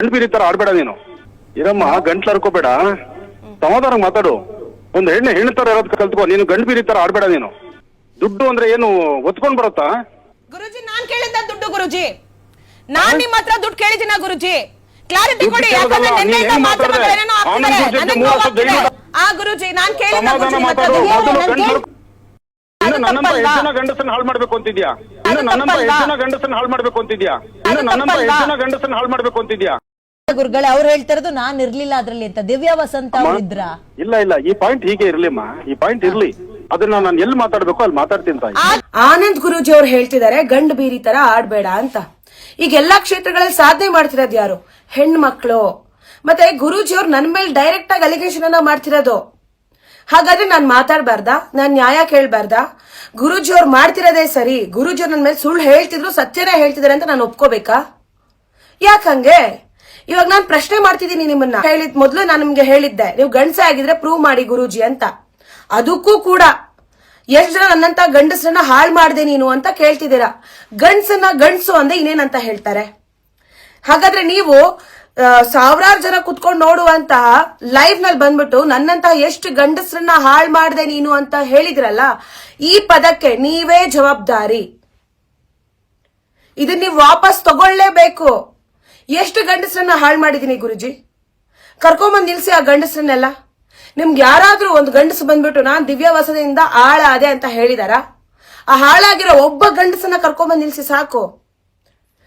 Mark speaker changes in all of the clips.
Speaker 1: ಗಂಡು ಬೀರಿ ತರ ಆಡ್ಬೇಡ ನೀನು. ಇರಮ್ಮ ಗಂಟ್ಲು ಹರ್ಕೋಬೇಡ. ಸಮಾಧಾನ ಮಾತಾಡು. ಒಂದು ಹೆಣ್ಣು ಹೆಣ್ಣು ತರ ಇರೋದ್ ಕಲ್ತ್ಕೋ. ನೀನು ಗಂಡು ಬೀರಿ ತರ ಆಡ್ಬೇಡ ನೀನು. ದುಡ್ಡು ಅಂದ್ರೆ ಏನು ಒತ್ಕೊಂಡ್ ಬರುತ್ತಾ?
Speaker 2: ಗುರುಜಿ ನಾನ್ ಕೇಳಿದ್ದ ದುಡ್ಡು ಗುರುಜಿ. ನಾನ್ ನಿಮ್ಮ ಹತ್ರ ದುಡ್ಡು ಕೇಳಿದಿನ ಗುರುಜಿ? ಕ್ಲಾರಿಟಿ ಕೊಡಿ ಯಾಕಂದ್ರೆ ನಿನ್ನೆಯಿಂದ ನನಗ್ ನೋವಾಗ್ತಿದೆ. ಆ ಗುರುಜಿ ನಾನ್ ಕೇಳಿದ
Speaker 1: ಸಮಾಧಾನ
Speaker 2: ಗುರುಜಿ ಮತ್ತೆ
Speaker 1: ಮಾತಾಡು.
Speaker 2: ಅದು
Speaker 1: ಮೊದಲು
Speaker 2: ನನ್ಗೆ-
Speaker 1: ಗಂಟ್ಲು ಹರ್ಕೊ- ಇನ್ನು
Speaker 2: ಅದು
Speaker 1: ನನ್ನಂತ
Speaker 2: ತಪ್ಪಲ್ವಾ?
Speaker 1: ಹೆಚ್ಚಿನ ಗಂಡಸನ್ನ ಹಾಳು ಮಾಡ್ಬೇಕು ಅಂತಿದ್ಯಾ? ಇನ್ನು
Speaker 2: ಅದು
Speaker 1: ನನ್ನಂತ
Speaker 2: ತಪ್ಪಲ್ವಾ?
Speaker 1: ಹೆಚ್ಚಿನ ಗಂಡಸನ್ನ ಹಾಳು ಮಾಡ್ಬೇಕು ಅಂತಿದ್ಯಾ? ಇನ್ನು
Speaker 2: ಅದು
Speaker 1: ನನ್ನಂತ
Speaker 2: ತಪ್ಪಲ್ವಾ?
Speaker 1: ಹೆಚ್ಚಿನ ಗಂಡಸನ್ನ ಹಾಳು ಮಾಡ್ಬೇಕು ಅಂತಿದ್ಯಾ?
Speaker 3: ಗುರುಗಳೇ ಅವ್ರು ಹೇಳ್ತಿರೋದು ನಾನ್ ಇರ್ಲಿಲ್ಲ ಅದ್ರಲ್ಲಿ ಅಂತ. ದಿವ್ಯಾ ವಸಂತ ಅವ್ರು ಇದ್ರ
Speaker 1: ಇಲ್ಲ ಇಲ್ಲ ಈ ಪಾಯಿಂಟ್ ಹೀಗೆ ಇರ್ಲಿಮ್ಮ. ಈ ಪಾಯಿಂಟ್ ಇರ್ಲಿ. ಅದನ್ನ ನಾನು ಎಲ್ಲಿ ಮಾತಾಡ್ಬೇಕು ಅಲ್ಲಿ ಮಾತಾಡ್ತೀನಿ ತಾಯಿ.
Speaker 4: ಆನಂದ್ ಗುರುಜಿ ಅವ್ರು ಹೇಳ್ತಿದ್ದಾರೆ ಗಂಡು ಬೀರಿ ತರ ಆಡ್ಬೇಡ ಅಂತ. ಈಗ ಎಲ್ಲಾ ಕ್ಷೇತ್ರಗಳಲ್ಲಿ ಸಾಧನೆ ಮಾಡ್ತಿರೋದು ಯಾರು? ಹೆಣ್ಮಕ್ಳು. ಮಕ್ಕಳು ಮತ್ತೆ ಗುರುಜಿ ಅವ್ರು ನನ್ ಮೇಲೆ ಡೈರೆಕ್ಟ್ ಆಗಿ ಅಲಿಗೇಷನ್ ಅನ್ನ ಮಾಡ್ತಿರೋದು. ಹಾಗಾದ್ರೆ ನಾನ್ ಮಾತಾಡ್ಬಾರ್ದ? ನಾನ್ ನ್ಯಾಯ ಕೇಳ್ಬಾರ್ದ? ಗುರುಜಿ ಅವ್ರು ಮಾಡ್ತಿರೋದೇ ಸರಿ. ಗುರುಜಿ ಅವ್ರು ನನ್ ಮೇಲೆ ಸುಳ್ಳು ಹೇಳ್ತಿದ್ರು ಸತ್ಯನೇ ಹೇಳ್ತಿದಾರೆ ಅಂತ ನಾನು ಒಪ್ಕೋಬೇಕಾ? ಯಾಕಂಗೆ ಇವಾಗ ನಾನು ಪ್ರಶ್ನೆ ಮಾಡ್ತಿದ್ದೀನಿ ನಿಮ್ಮನ್ನ. ಹೇಳಿದ್ ಮೊದಲು ನಾನು ನಿಮ್ಗೆ ಹೇಳಿದ್ದೆ. ನೀವು ಗಂಡಸೆ ಆಗಿದ್ರೆ ಪ್ರೂವ್ ಮಾಡಿ ಗುರೂಜಿ ಅಂತ. ಅದಕ್ಕೂ ಕೂಡ ಎಷ್ಟು ಜನ ನನ್ನಂತ ಗಂಡಸರನ್ನ ಹಾಳು ಮಾಡಿದೆ ನೀನು ಅಂತ ಕೇಳ್ತಿದ್ದೀರಾ? ಗಂಡಸನ್ನ ಗಂಡಸು ಅಂದ್ರೆ ಇನ್ನೇನಂತ ಹೇಳ್ತಾರೆ? ಹಾಗಾದ್ರೆ ನೀವು ಸಾವಿರಾರು ಜನ ಕುತ್ಕೊಂಡು ನೋಡುವಂತಹ ಲೈವ್ನಲ್ಲಿ ಬಂದ್ಬಿಟ್ಟು ನನ್ನಂತ ಎಷ್ಟು ಗಂಡಸರನ್ನ ಹಾಳು ಮಾಡಿದೆ ನೀನು ಅಂತ ಹೇಳಿದ್ರಲ್ಲ, ಈ ಪದಕ್ಕೆ ನೀವೇ ಜವಾಬ್ದಾರಿ. ಇದನ್ನ ನೀವು ವಾಪಸ್ ತಗೊಳ್ಳೇಬೇಕು. ಎಷ್ಟು ಗಂಡಸರನ್ನ ಹಾಳು ಮಾಡಿದೀನಿ ಗುರುಜಿ? ಕರ್ಕೊಂಬಂದು ನಿಲ್ಸಿ ಆ ಗಂಡಸರನ್ನೆಲ್ಲ? ನಿಮ್ಗೆ ಯಾರಾದರೂ ಒಂದು ಗಂಡಸು ಬಂದ್ಬಿಟ್ಟು ನಾನು ದಿವ್ಯವಾಸದಿಂದ ಹಾಳಾದೆ ಅಂತ ಹೇಳಿದಾರ? ಆ ಹಾಳಾಗಿರೋ ಒಬ್ಬ ಗಂಡಸನ್ನ ಕರ್ಕೊಂಬಂದು ನಿಲ್ಸಿ ಸಾಕು.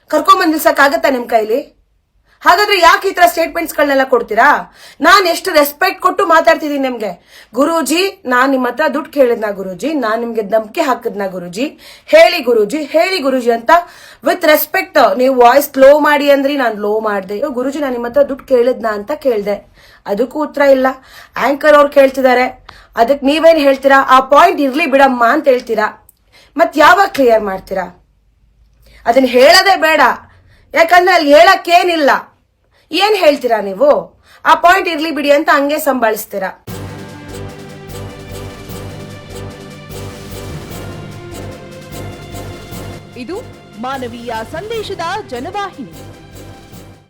Speaker 4: ಕರ್ಕೊಂಬಂದು ನಿಲ್ಸಕ್ಕಾಗತ್ತಾ ನಿಮ್ಮ ಕೈಲಿ? ಹಾಗಾದ್ರೆ ಯಾಕೆ ಈ ತರ ಸ್ಟೇಟ್ಮೆಂಟ್ಸ್ ಗಳನ್ನೆಲ್ಲ ಕೊಡ್ತೀರಾ? ನಾನು ಎಷ್ಟು ರೆಸ್ಪೆಕ್ಟ್ ಕೊಟ್ಟು ಮಾತಾಡ್ತಿದ್ದೀನಿ ನಿಮ್ಗೆ. ಗುರೂಜಿ ನಾನು ನಿಮ್ಮ ಹತ್ರ ದುಡ್ಡು ಕೇಳಿದ್ನ ಗುರೂಜಿ? ನಾನು ನಿಮ್ಗೆ ನಂಬಿಕೆ ಹಾಕಿದ್ನ ಗುರೂಜಿ? ಹೇಳಿ ಗುರೂಜಿ ಹೇಳಿ ಗುರೂಜಿ ಅಂತ ವಿತ್ ರೆಸ್ಪೆಕ್ಟ್ ನೀವು ವಾಯ್ಸ್ ಲೋ ಮಾಡಿ ಅಂದ್ರಿ ನಾನು ಲೋ ಮಾಡಿದೆ. "ಅಯ್ಯೋ, ಗುರೂಜಿ ನಾನು ನಿಮ್ಮ ಹತ್ರ ದುಡ್ಡು ಕೇಳಿದ್ನ ಅಂತ ಕೇಳಿದೆ. ಅದಕ್ಕೂ ಉತ್ತರ ಇಲ್ಲ. ಆಂಕರ್ ಅವ್ರು ಕೇಳ್ತಿದ್ದಾರೆ. ಅದಕ್ಕೆ ನೀವೇನ್ ಹೇಳ್ತೀರಾ? ಆ ಪಾಯಿಂಟ್ ಇರ್ಲಿ ಬಿಡಮ್ಮ ಅಂತ ಹೇಳ್ತೀರಾ? ಮತ್ ಯಾವಾಗ ಕ್ಲಿಯರ್ ಮಾಡ್ತೀರಾ? ಅದನ್ನ ಹೇಳೋದೇ ಬೇಡ. ಯಾಕಂದ್ರೆ ಅಲ್ಲಿ ಹೇಳಕ್ಕೇನಿಲ್ಲ. ಏನ್ ಹೇಳ್ತೀರಾ ನೀವು? ಆ ಪಾಯಿಂಟ್ ಇರ್ಲಿ ಬಿಡಿ ಅಂತ ಹಂಗೆ ಸಂಭಾಳಿಸ್ತೀರಾ.
Speaker 5: ಇದು ಮಾನವೀಯ ಸಂದೇಶದ ಜನವಾಹಿನಿ.